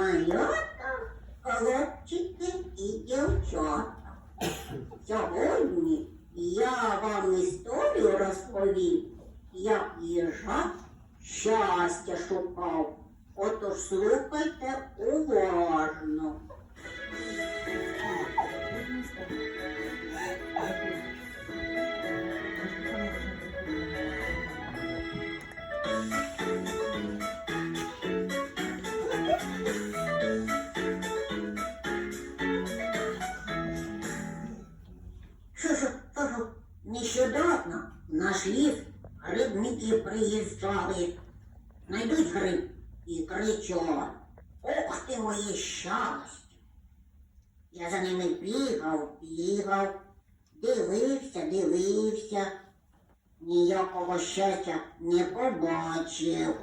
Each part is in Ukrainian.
малята, хлопчики і дівчата. Сьогодні я вам історію розповім, як їжак щастя шукав. Отож слухайте уважно. Нещодавно в наш ліс грибники приїжджали. Найдуть гриб і кричать. Ох ти моє щастя! Я за ними бігав, бігав, дивився, дивився. Ніякого щастя не побачив.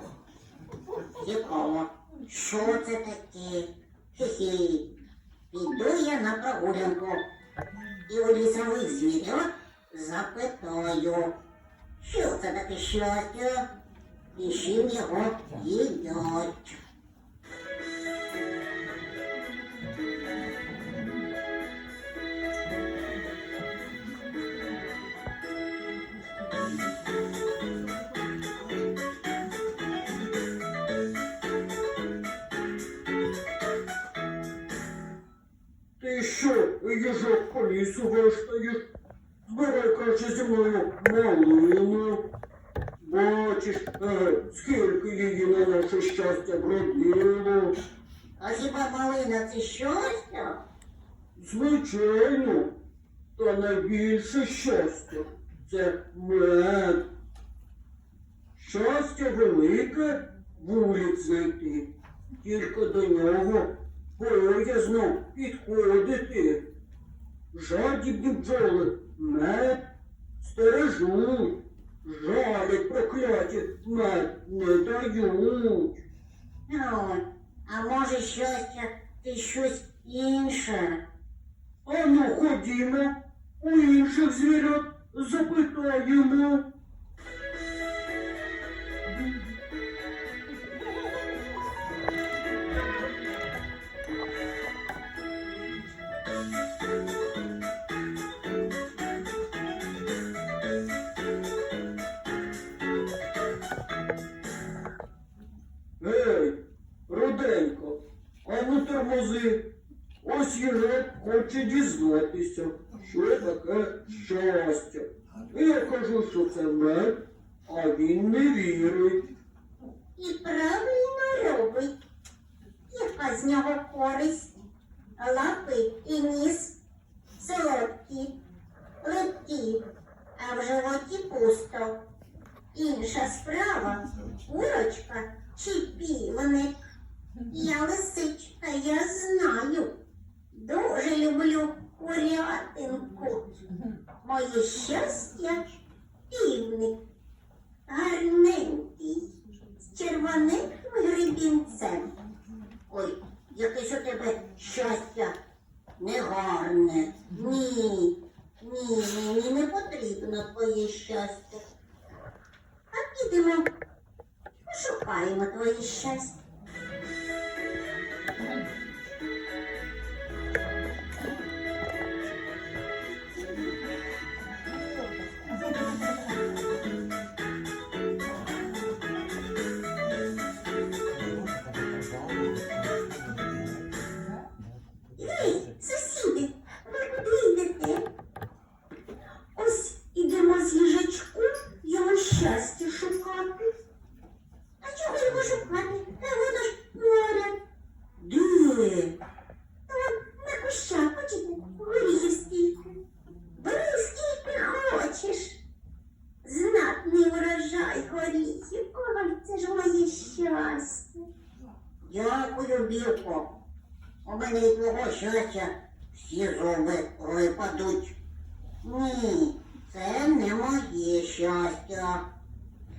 Цікаво, що це таке? Хе-хе. Піду я на прогулянку і у лісових звірят запитаю, що це таке щастя і чим його їдять. Ти що, їжак по лісу вештаєш? Зі мною малину. Бачиш, скільки її на наше щастя вродило. А хіба малина це щастя? Звичайно, та найбільше щастя це мед. Щастя велике вулицяти, тільки до нього боязно підходити. Жадібні бджоли мед стережуть, жалять прокляті мед не дають. Ну, а може щастя ти щось інше? А ну ходімо, у інших звірят запитаємо. Тормози. Ось їжак хоче дізнатися, що таке щастя. Я кажу, що це мед, а він не вірить. І правильно робить. Яка з нього користь? Лапи і ніс Моє щастя півник. Гарненький, з червоним гребінцем. Ой, якесь у тебе щастя негарне. Ні, ні, мені не потрібно твоє щастя. А підемо, пошукаємо твоє щастя. Дякую, Білко. У мене від твого щастя всі зуби випадуть. Ні, це не моє щастя.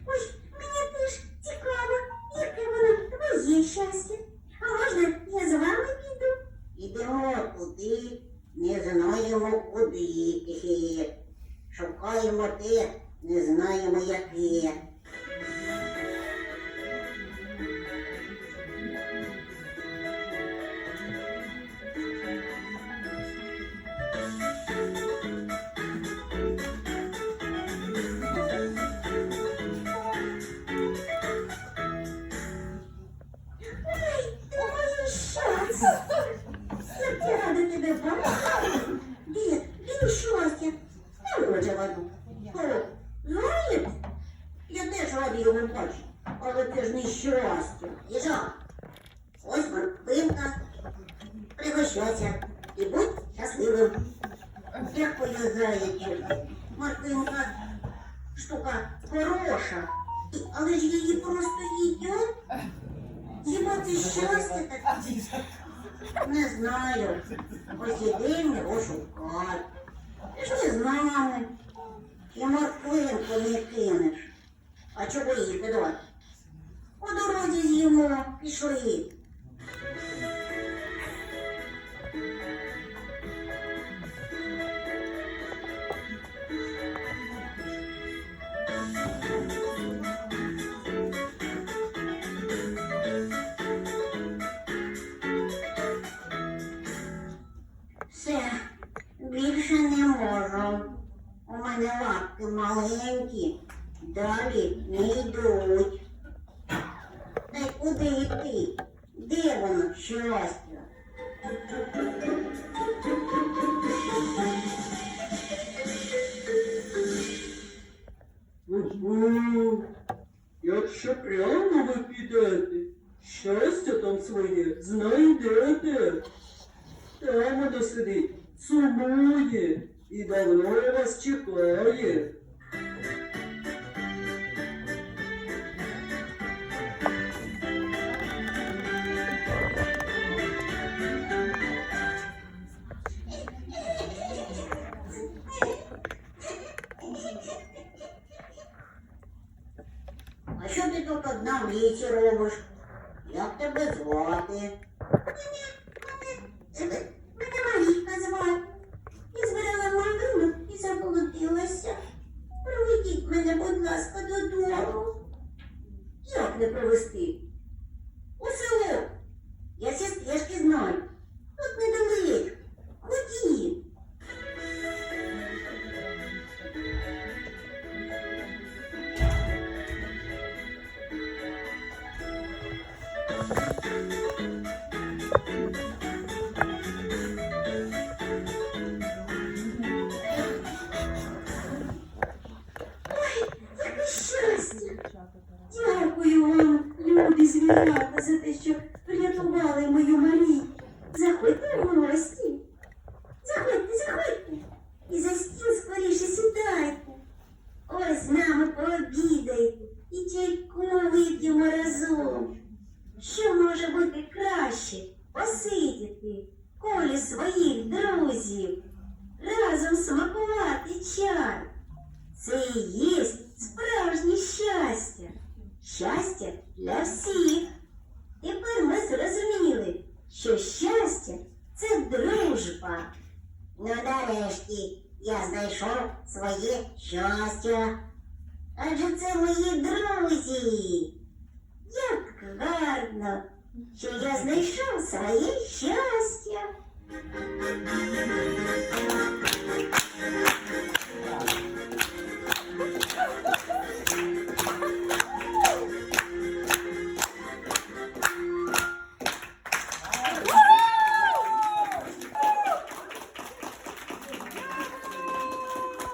Ой, твоє щастя. А можна я з вами піду? Ідемо туди, не знаємо куди. Шукаємо те, не знаємо яке. Хто? Знає? Я теж радий його бачити, але це ж не щастя. Їжа, ось морквинка. Пригощайся і будь щасливим. Дякую, зайчик. Морквинка штука хороша, але ж її просто їдять. Хіба це щастя таке? Не знаю. Ось його шукати. Ти з нами. І морквинку не кинеш. А чого їсти давай? По дорозі з'їмо, пішли. Маленькі, далі не йдуть. Та й куди йти? Де воно щастя? Угу. Якщо прямо ви підете, щастя там своє знайдете. Там воно сидить, сумує і давно вас чекає. А що ти тут одна в робиш? Як тебе звати? Мене, мене, мене Марійка звати. Я збирала малинок і заблудилася. Проведіть мене, будь ласка, додому. Як не провести? У село. Я всі стежки знаю. Тут недалеко. Ходіть. Яке любі за те, що врятували мою Марію. Заходьте в гості. Заходьте, заходьте. І за стіл скоріше сідайте. Ось з нами пообідайте і чайку вип'ємо разом. Що може бути краще? Посидіти колі своїх друзів, разом смакувати чай. Це і є справжнє щастя. Щастя для всіх. Тепер ми зрозуміли, що щастя це дружба. Ну нарешті я знайшов своє щастя. Адже це мої друзі. Як гарно, що я знайшов своє щастя.